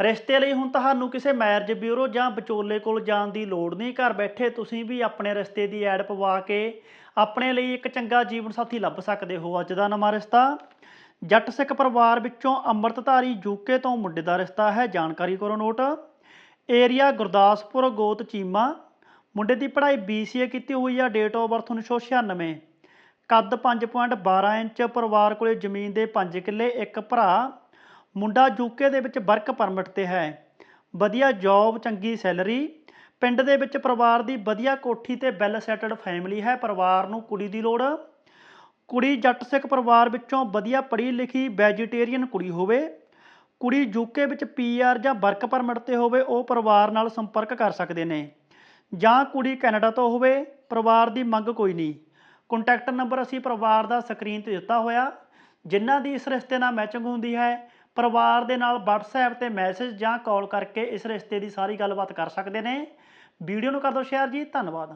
ਰਿਸ਼ਤੇ ਲਈ ਹੁਣ ਤੁਹਾਨੂੰ ਕਿਸੇ ਮੈਰਿਜ ਬਿਊਰੋ ਜਾਂ ਵਿਚੋਲੇ ਕੋਲ ਜਾਣ ਦੀ ਲੋੜ ਨਹੀਂ। ਘਰ ਬੈਠੇ ਤੁਸੀਂ ਵੀ ਆਪਣੇ ਰਿਸ਼ਤੇ ਦੀ ਐਡ ਪਵਾ ਕੇ ਆਪਣੇ ਲਈ ਇੱਕ ਚੰਗਾ ਜੀਵਨ ਸਾਥੀ ਲੱਭ ਸਕਦੇ ਹੋ। ਅੱਜ ਦਾ ਨਵਾਂ ਰਿਸ਼ਤਾ ਜੱਟ ਸਿੱਖ ਪਰਿਵਾਰ ਵਿੱਚੋਂ ਅੰਮ੍ਰਿਤਧਾਰੀ ਯੂਕੇ ਤੋਂ ਮੁੰਡੇ ਦਾ ਰਿਸ਼ਤਾ ਹੈ। ਜਾਣਕਾਰੀ ਕਰੋ ਨੋਟ। ਏਰੀਆ ਗੁਰਦਾਸਪੁਰ, ਗੋਤ, ਚੀਮਾ। ਮੁੰਡੇ ਦੀ ਪੜ੍ਹਾਈ BCA ਕੀਤੀ ਹੋਈ ਆ ਡੇਟ ਆਫ ਬਰਥ 1996 ਕੱਦ 5.12 ਇੰਚ, ਪਰਿਵਾਰ ਕੋਲੇ ਜ਼ਮੀਨ ਦੇ 5 ਕਿੱਲੇ, ਇੱਕ ਭਰਾ। ਮੁੰਡਾ ਯੂਕੇ ਦੇ ਵਿੱਚ ਵਰਕ ਪਰਮਿਟ ਤੇ ਹੈ। ਵਧੀਆ ਜੌਬ, ਚੰਗੀ ਸੈਲਰੀ। ਪਿੰਡ ਦੇ ਵਿੱਚ ਪਰਿਵਾਰ ਦੀ ਵਧੀਆ ਕੋਠੀ ਤੇ ਵੈਲ ਸੈਟਲਡ ਫੈਮਿਲੀ ਹੈ। ਪਰਿਵਾਰ ਨੂੰ ਕੁੜੀ ਦੀ ਲੋੜ। ਕੁੜੀ ਜੱਟ ਸਿੱਖ ਪਰਿਵਾਰ ਵਿੱਚੋਂ ਵਧੀਆ ਪੜ੍ਹੀ ਲਿਖੀ ਵੈਜੀਟੇਰੀਅਨ ਕੁੜੀ ਹੋਵੇ। ਕੁੜੀ ਯੂਕੇ ਵਿੱਚ ਪੀਆਰ ਜਾਂ ਵਰਕ ਪਰਮਿਟ ਤੇ ਹੋਵੇ, ਉਹ ਪਰਿਵਾਰ ਨਾਲ ਸੰਪਰਕ ਕਰ ਸਕਦੇ ਨੇ। ਜਾਂ ਕੁੜੀ ਕੈਨੇਡਾ ਤੋਂ ਹੋਵੇ, ਪਰਿਵਾਰ ਦੀ ਮੰਗ ਕੋਈ ਨਹੀਂ। ਕੰਟੈਕਟ ਨੰਬਰ ਅਸੀਂ ਪਰਿਵਾਰ ਦਾ ਸਕਰੀਨ ਤੇ ਦਿੱਤਾ ਹੋਇਆ। ਜਿਨ੍ਹਾਂ ਦੀ ਇਸ ਰਿਸ਼ਤੇ ਨਾਲ ਮੈਚਿੰਗ ਹੁੰਦੀ ਹੈ ਪਰਿਵਾਰ ਦੇ ਨਾਲ WhatsApp ਤੇ ਮੈਸੇਜ ਜਾਂ ਕਾਲ ਕਰਕੇ ਇਸ ਰਿਸ਼ਤੇ ਦੀ ਸਾਰੀ ਗੱਲਬਾਤ ਕਰ ਸਕਦੇ ਨੇ। ਵੀਡੀਓ ਨੂੰ ਕਰ ਦਿਓ ਸ਼ੇਅਰ ਜੀ, ਧੰਨਵਾਦ।